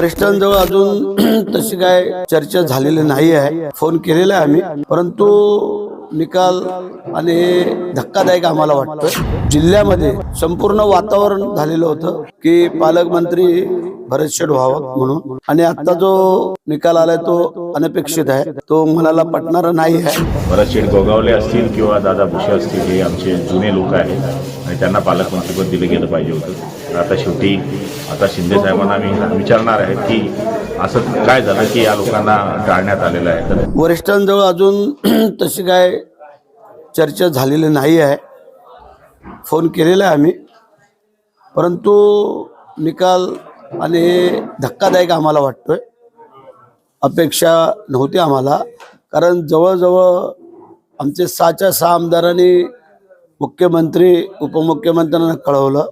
वरिष्ठांजवळ अजून तशी काय चर्चा झालेली नाही आहे. फोन केलेला आहे आम्ही. परंतु निकाल आणि धक्कादायक आम्हाला वाटतं. जिल्ह्यामध्ये संपूर्ण वातावरण झालेलं होतं की पालकमंत्री भरत शेठ व्हावं म्हणून. आणि आता जो निकाल आलाय तो अनपेक्षित आहे. तो मनाला पटणारा नाही आहे. शेठ गोगावले असतील किंवा दादा भुसे असतील हे आमचे जुने लोक आहेत. आणि त्यांना पालकमंत्रीपद दिलं गेलं पाहिजे होतं. आता शेवटी आता शिंदे साहेबांना आम्ही विचारणार आहेत की असं काय झालं की या लोकांना टाळण्यात आलेलं आहे? तर वरिष्ठांजवळ अजून तशी काय चर्चा झालेली नाही आहे. फोन केलेला आहे आम्ही. परंतु निकाल आणि हे धक्कादायक आम्हाला वाटतोय. अपेक्षा नव्हती आम्हाला कारण जवळजवळ आमचे सहाच्या सहा आमदारांनी मुख्यमंत्री उपमुख्यमंत्र्यांना कळवलं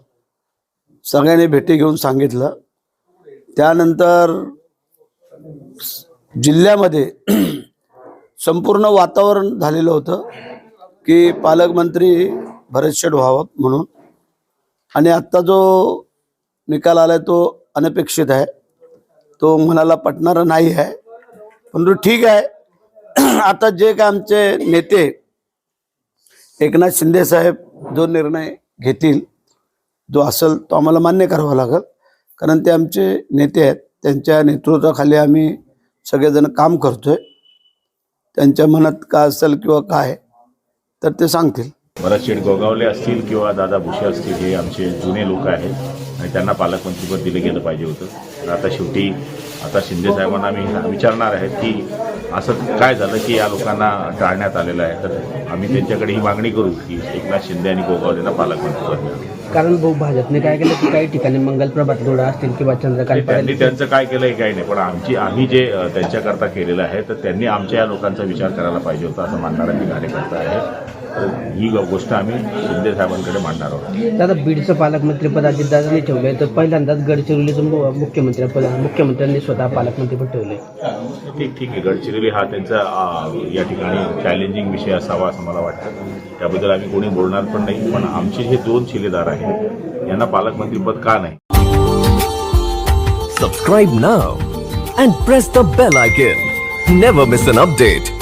सगळ्यांनी भेटी घेऊन सांगितलं. त्यानंतर जिल्ह्यामध्ये संपूर्ण वातावरण झालेलं होतं की पालकमंत्री भरत शेठ व्हावं म्हणून. आणि आत्ता जो निकाल आलाय तो अनपेक्षित आहे. तो मनाला पटणारा नाही आहे. परंतु ठीक आहे. आता जे काय आमचे नेते एकनाथ शिंदे साहेब जो निर्णय घेतील जो असेल तो आम्हाला मान्य करावा लागेल. कारण ते आमचे नेते आहेत. त्यांच्या नेतृत्वाखाली आम्ही सगळेजण काम करतोय. त्यांच्या मनात काय असेल किंवा काय तर ते सांगतील. भरत शेठ गोगावले असतील किंवा दादा भुसे असतील हे आमचे जुने लोक आहेत. आणि त्यांना पालकमंत्रीपद दिलं गेलं पाहिजे होतं. आता शेवटी आता शिंदे साहेबांना आम्ही विचारणार आहेत की असं काय झालं की या लोकांना टाळण्यात आलेलं आहे? तर आम्ही त्यांच्याकडे ही मागणी करू की एकनाथ शिंदे आणि गोगावलेला पालकमंत्रीपद द्यावं. कारण भाऊ भाजपने काय केलं की काही ठिकाणी मंगल प्रभात असतील किंवा चंद्रकांत त्यांनी त्यांचं काय केलंय काही नाही. पण आमची आम्ही जे त्यांच्याकरता केलेलं आहे तर त्यांनी आमच्या या लोकांचा विचार करायला पाहिजे होता असं मानणारा मी कार्यकर्ता आहे. तर ही गोष्ट आम्ही शिंदे साहेबांकडे मांडणार आहोत. दादा बीडचं पालकमंत्रीपद अजितदादांनी ठेवलंय तर पहिल्यांदाच गडचिरोलीचं मुख्यमंत्रीपद मुख्यमंत्र्यांनी स्वतः पालकमंत्रीपद ठेवलंय ठीक ठीक आहे. गडचिरोली हा त्यांचा या ठिकाणी चॅलेंजिंग विषय असावा असं मला वाटतं. त्याबद्दल आम्ही कोणी बोलणार पण नाही. पण आमचे हे दोन शिलेदार आहेत यांना पालकमंत्रीपद का नाही? Subscribe now and press the bell icon. Never miss an update.